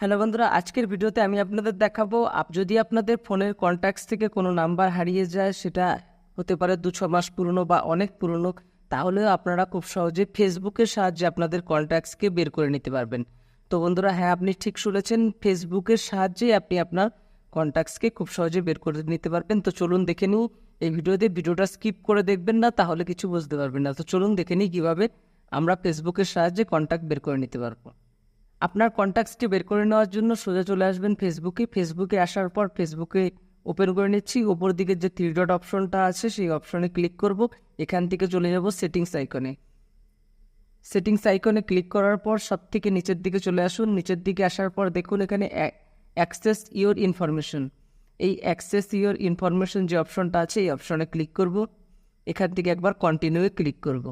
Hello বন্ধুরা, আজকের ভিডিওতে আমি আপনাদের দেখাবো, আপ যদি আপনাদের ফোনের কন্ট্যাক্টস থেকে কোনো নাম্বার হারিয়ে যায়, সেটা হতে পারে দু ছ মাস পুরনো বা অনেক পুরনো, তাহলেও আপনারা খুব সহজে ফেসবুকের সাহায্যে আপনাদের কন্ট্যাক্টসকে বের করে নিতে পারবেন। তো বন্ধুরা হ্যাঁ আপনি ঠিক শুনেছেন ফেসবুকের সাহায্যেই আপনি আপনার কন্ট্যাক্টসকে খুব সহজে বের করে নিতে পারবেন। তো চলুন দেখে নিই, এই ভিডিওতে ভিডিওটা স্কিপ করে দেখবেন না, তাহলে কিছু বুঝতে পারবেন না। তো চলুন দেখে নিই কীভাবে আমরা ফেসবুকের সাহায্যে কন্ট্যাক্ট বের করে নিতে পারব। আপনার কন্ট্যাক্টসটি বের করে নেওয়ার জন্য সোজা চলে আসবেন ফেসবুকে ফেসবুকে আসার পর ফেসবুকে ওপেন করে নিচ্ছি। ওপর দিকে যে থ্রি ডট অপশনটা আছে, সেই অপশনে ক্লিক করব। এখান থেকে চলে যাব সেটিংস আইকনে সেটিংস আইকনে ক্লিক করার পর সব থেকে নিচের দিকে চলে আসুন। নিচের দিকে আসার পর দেখুন এখানে অ্যাক্সেস ইওর ইনফরমেশন এই অ্যাক্সেস ইওর ইনফরমেশন যে অপশনটা আছে, এই অপশনে ক্লিক করব। এখান থেকে একবার কন্টিনিউয়ে ক্লিক করব।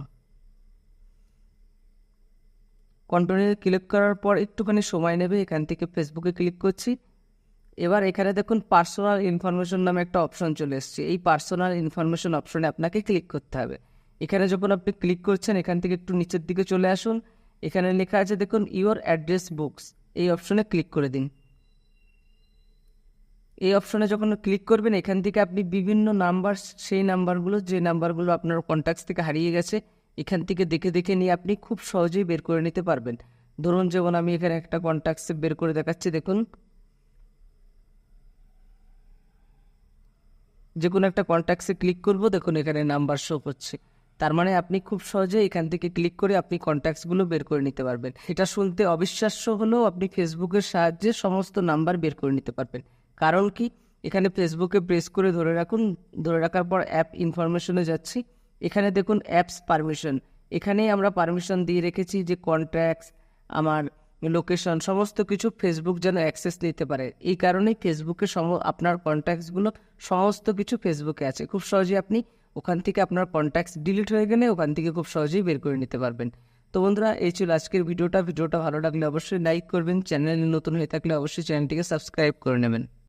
কন্টিনিউ ক্লিক করার পর একটুখানি সময় নেবে, এখান থেকে ফেসবুকে ক্লিক করছি। এবার এখানে দেখুন পার্সোনাল ইনফরমেশন নামে একটা অপশন চলে এসছে। এই পার্সোনাল ইনফরমেশন অপশনে আপনাকে ক্লিক করতে হবে। এখানে যখন আপনি ক্লিক করছেন, এখান থেকে একটু নিচের দিকে চলে আসুন। এখানে লেখা আছে দেখুন ইওর অ্যাড্রেস বুকস এই অপশনে ক্লিক করে দিন। এই অপশনে যখন ক্লিক করবেন, এখান থেকে আপনি বিভিন্ন নাম্বার সেই নাম্বারগুলো যে নাম্বারগুলো আপনার কন্ট্যাক্টস থেকে হারিয়ে গেছে এখান থেকে দেখে দেখে নিয়ে আপনি খুব সহজেই বের করে নিতে পারবেন। ধরুন, যেমন আমি এখানে একটা কন্ট্যাক্টসে বের করে দেখাচ্ছি, দেখুন। যে কোনো একটা কন্ট্যাক্টসে ক্লিক করব, দেখুন এখানে নাম্বার শো করছে। তার মানে আপনি খুব সহজে এখান থেকে ক্লিক করে আপনি কন্ট্যাক্টসগুলো বের করে নিতে পারবেন। এটা শুনতে অবিশ্বাস্য হলেও আপনি ফেসবুকের সাহায্যে সমস্ত নাম্বার বের করে নিতে পারবেন। কারণ কি? এখানে ফেসবুকে প্রেস করে ধরে রাখুন। ধরে রাখার পর অ্যাপ ইনফরমেশনে যাচ্ছি। এখানে দেখুন অ্যাপস পারমিশন এখানেই আমরা পারমিশন দিয়ে রেখেছি যে কন্ট্যাক্টস আমার লোকেশন সমস্ত কিছু ফেসবুক যেন অ্যাক্সেস নিতে পারে। এই কারণেই ফেসবুকে সম আপনার কন্ট্যাক্টসগুলো সমস্ত কিছু ফেসবুকে আছে। খুব সহজেই আপনি ওখান থেকে আপনার কন্ট্যাক্টস ডিলিট হয়ে গেলে ওখান থেকে খুব সহজেই বের করে নিতে পারবেন। তো বন্ধুরা, এই ছিল আজকের ভিডিওটা। ভিডিওটা ভালো লাগলে অবশ্যই লাইক করবেন। চ্যানেলে নতুন হয়ে থাকলে অবশ্যই চ্যানেলটিকে সাবস্ক্রাইব করে নেবেন।